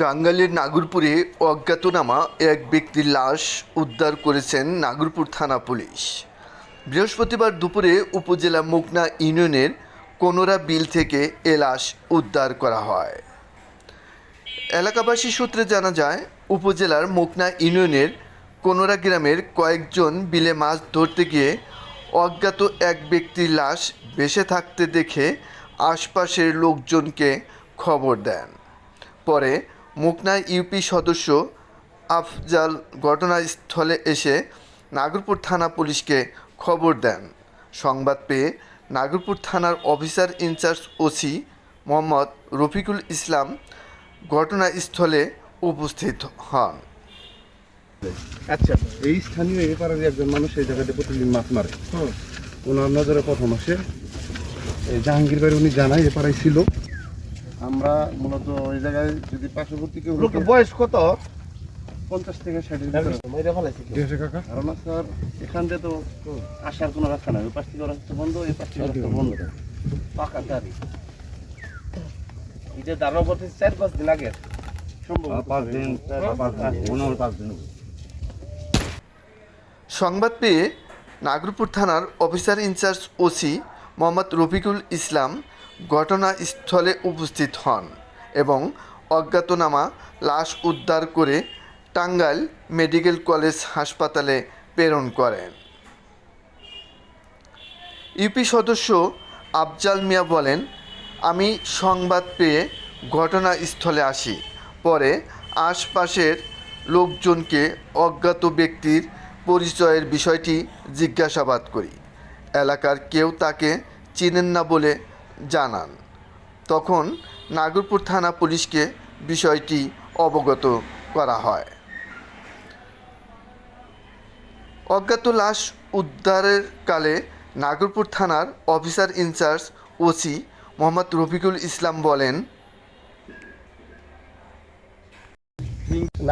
টাঙ্গাইলের নাগরপুরে অজ্ঞাতনামা এক ব্যক্তির লাশ উদ্ধার করেছেন নাগরপুর থানা পুলিশ। বৃহস্পতিবার দুপুরে উপজেলা মুকনা ইউনিয়নের কোনোরা বিল থেকে এ লাশ উদ্ধার করা হয়। এলাকাবাসী সূত্রে জানা যায়, উপজেলার মুকনা ইউনিয়নের কোনোরা গ্রামের কয়েকজন বিলে মাছ ধরতে গিয়ে অজ্ঞাত এক ব্যক্তির লাশ ভেসে থাকতে দেখে আশপাশের লোকজনকে খবর দেন। পরে মুকনা ইউপি সদস্য আফজাল ঘটনাস্থলে এসে নাগরপুর থানা পুলিশকে খবর দেন। সংবাদ পেয়ে নাগরপুর থানার officer in charge OC Mohammad Rafiqul Islam ঘটনাস্থলে উপস্থিত হন। আচ্ছা এই স্থানীয় এই পাড়ার একজন মানুষ এই জায়গাতে প্রতিদিন মাছ মারে। ওনার নজরে প্রথম আসে জাহাঙ্গীর ভাই উনি জানাই এ পাড়ায় ছিল। আমরা মূলত ওই জায়গায় যদি পার্শ্ববর্তী কেউ বয়স কত? পঞ্চাশ থেকে ষাটের ভিতরে। ধারণা স্যার এখান থেকে তো আসার কোনো রাস্তা নাই। ওই পাশ থেকে রাস্তা বন্ধ এই পাশ থেকে রাস্তা বন্ধ। পাকা দাঁড়ি এটা ধারণা করতে চার পাঁচ দিন আগে। সম্ভব পাঁচ দিন পাঁচ দিন হয়। সংবাদ পেয়ে নাগরপুর থানার officer in charge OC Mohammad Rafiqul Islam ঘটনাস্থলে উপস্থিত হন এবং অজ্ঞাতনামা লাশ উদ্ধার করে টাঙ্গাইল মেডিকেল কলেজ হাসপাতালে প্রেরণ করেন। ইউপি সদস্য আফজাল মিয়া বলেন, আমি সংবাদ পেয়ে ঘটনাস্থলে আসি। পরে আশপাশের লোকজনকে অজ্ঞাত ব্যক্তির পরিচয়ের বিষয়টি জিজ্ঞাসাবাদ করি। এলাকার কেউ তাকে চিনেন না বলে জানান। তখন নাগরপুর থানা পুলিশকে বিষয়টি অবগত করা হয়। অজ্ঞাত লাশ উদ্ধারের কালে নাগরপুর থানার officer in charge OC Mohammad Rafiqul Islam বলেন,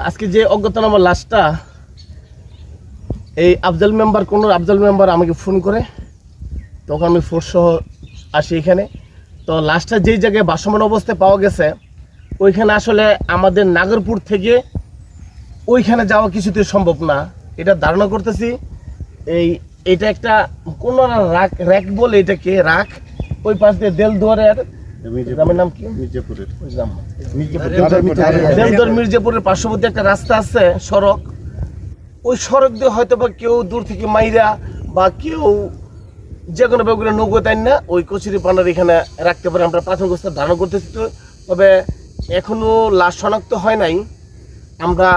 আজকে যে অজ্ঞাতনামা লাশটা, এই আফজাল মেম্বার, কোন আফজাল মেম্বার আমাকে ফোন করে, তখন আমি ফোর্স সহ আসি এখানে। তো লাশটা যেই জায়গায় বাসমান অবস্থায় পাওয়া গেছে ওইখানে আসলে আমাদের নাগরপুর থেকে ওইখানে যাওয়া কিছুতে সম্ভব না। এটা ধারণা করতেছি এই এটা একটা কোন রাখ র্যাক বলে এটাকে রাখ ওই পাশ দিয়ে দেল দুয়ারের গ্রামের নাম কি? মির্জাপুরের। বুঝলাম মির্জাপুরের মির্জাপুরের পার্শ্ববর্তী একটা রাস্তা আছে সড়ক। ওই সড়ক দিয়ে হয়তো বা কেউ দূর থেকে মাইরা বা কেউ যে কোনো বেগুলো নৌকো তাই না, ওই কচুরি পানার এখানে রাখতে পারে। আমরা প্রাথমিক অবস্থা ধারণা করতেছি তো। তবে এখনও লাশ শনাক্ত হয় নাই। আমরা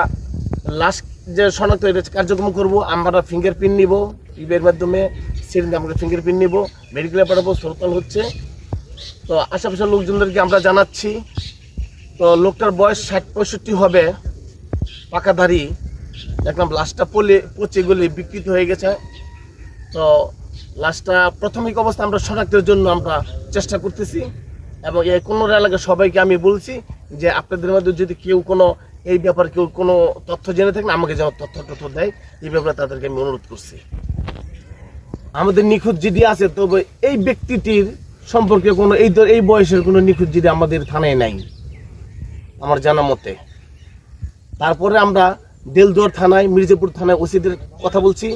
লাশ যে শনাক্ত এটা কার্যক্রম করব। আমরা ফিঙ্গারপ্রিন্ট নিব, ইবের মাধ্যমে সেদিন আমরা ফিঙ্গারপ্রিন্ট নিব। মেডিকেলে পাঠাবো সরকার হচ্ছে। তো আশেপাশের লোকজনদেরকে আমরা জানাচ্ছি। তো লোকটার বয়স ষাট পঁয়ষট্টি হবে। পাকাধারী দেখলাম লাশটা পলে পচে গলে বিকৃত হয়ে গেছে। তো লাশটা প্রাথমিক অবস্থা আমরা শনাক্তের জন্য আমরা চেষ্টা করতেছি। এবং এই কোনো এলাকার সবাইকে আমি বলছি যে আপনাদের মধ্যে যদি কেউ কোনো এই ব্যাপারে কেউ কোনো তথ্য জেনে থাকেন, আমাকে যেন তথ্য তথ্য দেয়, এই ব্যাপারে তাদেরকে আমি অনুরোধ করছি। আমাদের নিখোঁজ যদি আছে, তবে এই ব্যক্তিটির সম্পর্কে কোনো এই এই বয়সের কোনো নিখোঁজ যদি আমাদের থানায় নাই, আমার জানা মতে। তারপরে আমরা দেলদুয়ার থানায়, মির্জাপুর থানায় ওসিদের কথা বলছি।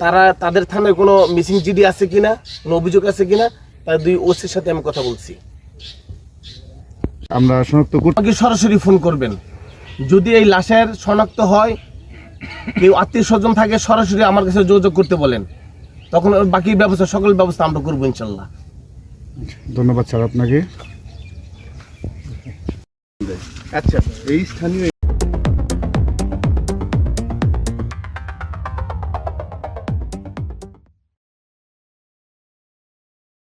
তারা তাদের থানায় কোনো মিসিং জিডি আছে কিনা কোনো অভিযোগ আছে কিনা তার দুই ওসির সাথে আমি কথা বলছি। আমরা শনাক্ত করতে সরাসরি ফোন করবেন। যদি এই লাশের শনাক্ত হয় কেউ আত্মীয় স্বজন থাকে সরাসরি আমার কাছে যোগাযোগ করতে বলেন। তখন বাকি ব্যবস্থা সকল ব্যবস্থা আমরা করব ইনশাল্লাহ। ধন্যবাদ স্যার আপনাকে। আচ্ছা এই স্থানীয়